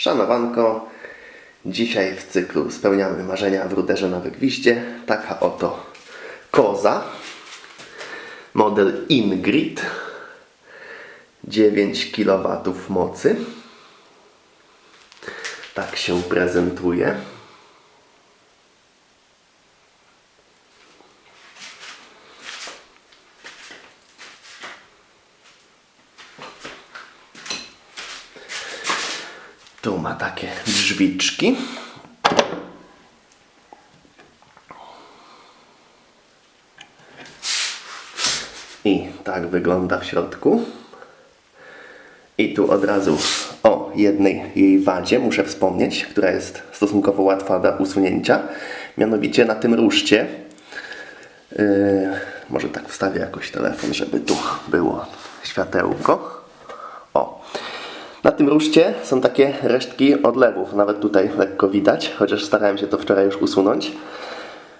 Szanowanko, dzisiaj w cyklu spełniamy marzenia w ruderze na wygwiździe. Taka oto koza. Model Ingrid. 9 kW mocy. Tak się prezentuje. Tu ma takie drzwiczki. I tak wygląda w środku. I tu od razu o jednej jej wadzie muszę wspomnieć, która jest stosunkowo łatwa do usunięcia. Mianowicie na tym ruszcie. Yy, może tak wstawię jakoś telefon, żeby tu było światełko. O. Na tym ruszcie są takie resztki odlewów. Nawet tutaj lekko widać, chociaż starałem się to wczoraj już usunąć.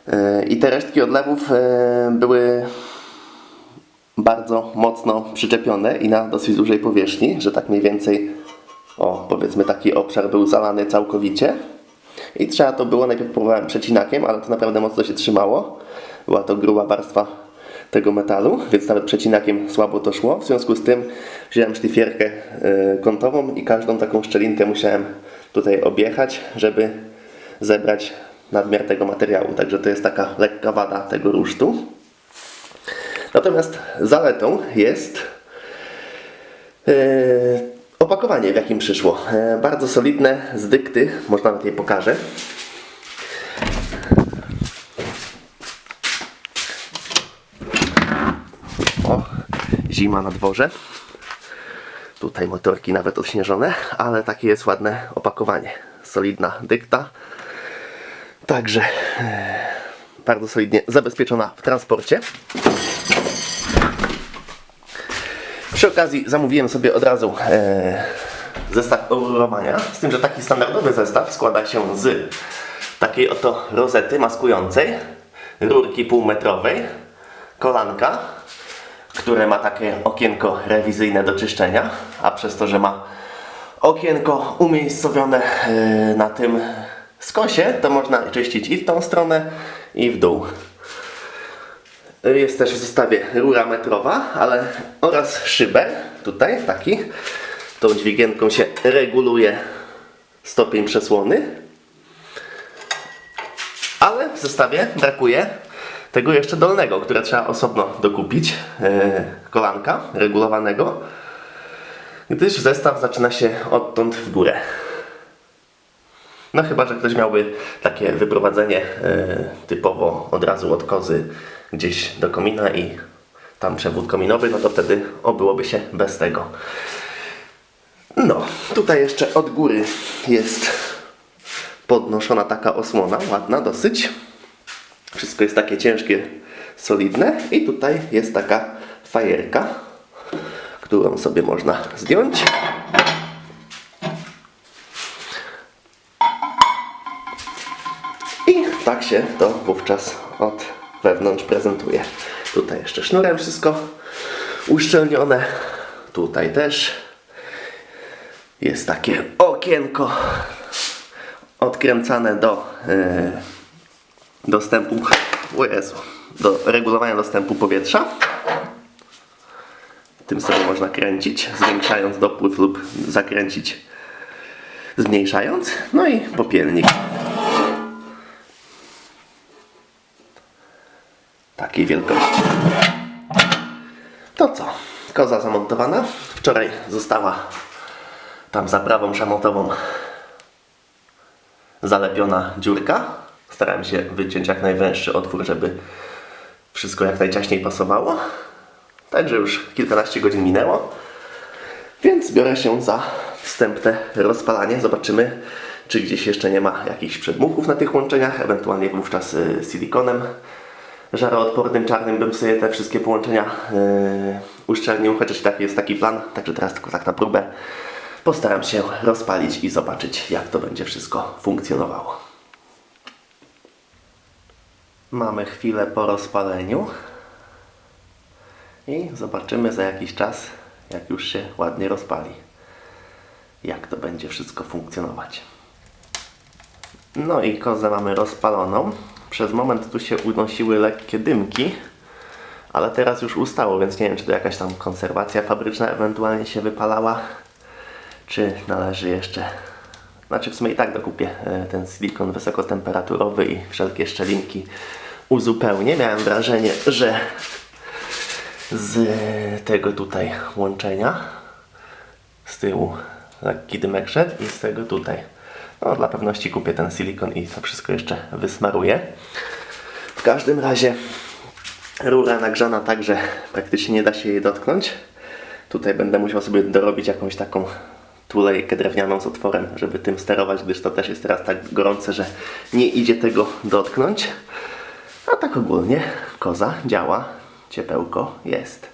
Yy, I te resztki odlewów yy, były bardzo mocno przyczepione i na dosyć dużej powierzchni, że tak mniej więcej, o powiedzmy taki obszar był zalany całkowicie. I trzeba to było, najpierw próbowałem przecinakiem, ale to naprawdę mocno się trzymało. Była to gruba warstwa tego metalu, więc nawet przecinakiem słabo to szło. W związku z tym wziąłem szlifierkę y, kątową i każdą taką szczelinkę musiałem tutaj objechać, żeby zebrać nadmiar tego materiału. Także to jest taka lekka wada tego rusztu. Natomiast zaletą jest e, opakowanie, w jakim przyszło. E, bardzo solidne, z dykty, może nawet je pokażę. O, zima na dworze. Tutaj motorki nawet odśnieżone, ale takie jest ładne opakowanie. Solidna dykta. Także e, bardzo solidnie zabezpieczona w transporcie. Przy okazji zamówiłem sobie od razu e, zestaw rurowania, z tym, że taki standardowy zestaw składa się z takiej oto rozety maskującej, rurki półmetrowej, kolanka, które ma takie okienko rewizyjne do czyszczenia, a przez to, że ma okienko umiejscowione e, na tym skosie, to można czyścić i w tą stronę, i w dół. Jest też w zestawie rura metrowa, ale oraz szyber, tutaj taki. Tą dźwigienką się reguluje stopień przesłony. Ale w zestawie brakuje tego jeszcze dolnego, które trzeba osobno dokupić. E, kolanka regulowanego. Gdyż zestaw zaczyna się odtąd w górę. No chyba, że ktoś miałby takie wyprowadzenie e, typowo od razu od kozy gdzieś do komina i tam przewód kominowy, no to wtedy obyłoby się bez tego. No, tutaj jeszcze od góry jest podnoszona taka osłona, ładna dosyć. Wszystko jest takie ciężkie, solidne i tutaj jest taka fajerka, którą sobie można zdjąć. I tak się to wówczas od wewnątrz prezentuje. Tutaj jeszcze sznurem wszystko uszczelnione. Tutaj też jest takie okienko odkręcane do yy, dostępu, o Jezu, do regulowania dostępu powietrza. Tym sobie można kręcić, zwiększając dopływ lub zakręcić zmniejszając. No i popielnik. takiej wielkości. To co? Koza zamontowana. Wczoraj została tam za prawą szamotową zalepiona dziurka. Starałem się wyciąć jak najwęższy otwór, żeby wszystko jak najciaśniej pasowało. Także już kilkanaście godzin minęło. Więc biorę się za wstępne rozpalanie. Zobaczymy, czy gdzieś jeszcze nie ma jakichś przedmuchów na tych łączeniach, ewentualnie wówczas y, silikonem żaroodpornym czarnym bym sobie te wszystkie połączenia yy, uszczelnił, chociaż i tak jest taki plan, także teraz tylko tak na próbę postaram się rozpalić i zobaczyć jak to będzie wszystko funkcjonowało. Mamy chwilę po rozpaleniu i zobaczymy za jakiś czas jak już się ładnie rozpali. jak to będzie wszystko funkcjonować. No i kozę mamy rozpaloną. Przez moment tu się unosiły lekkie dymki, ale teraz już ustało, więc nie wiem, czy to jakaś tam konserwacja fabryczna ewentualnie się wypalała, czy należy jeszcze. Znaczy, w sumie i tak dokupię e, ten silikon wysokotemperaturowy i wszelkie szczelinki uzupełnię. Miałem wrażenie, że z tego tutaj łączenia z tyłu lekki dymek szedł i z tego tutaj. No, dla pewności kupię ten silikon i to wszystko jeszcze wysmaruję. W każdym razie rura nagrzana tak, że praktycznie nie da się jej dotknąć. Tutaj będę musiał sobie dorobić jakąś taką tulejkę drewnianą z otworem, żeby tym sterować, gdyż to też jest teraz tak gorące, że nie idzie tego dotknąć. A tak ogólnie koza działa, ciepełko jest.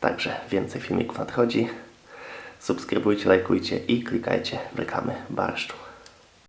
Także więcej filmików nadchodzi. Subskrybujcie, lajkujcie i klikajcie w reklamy barszczu.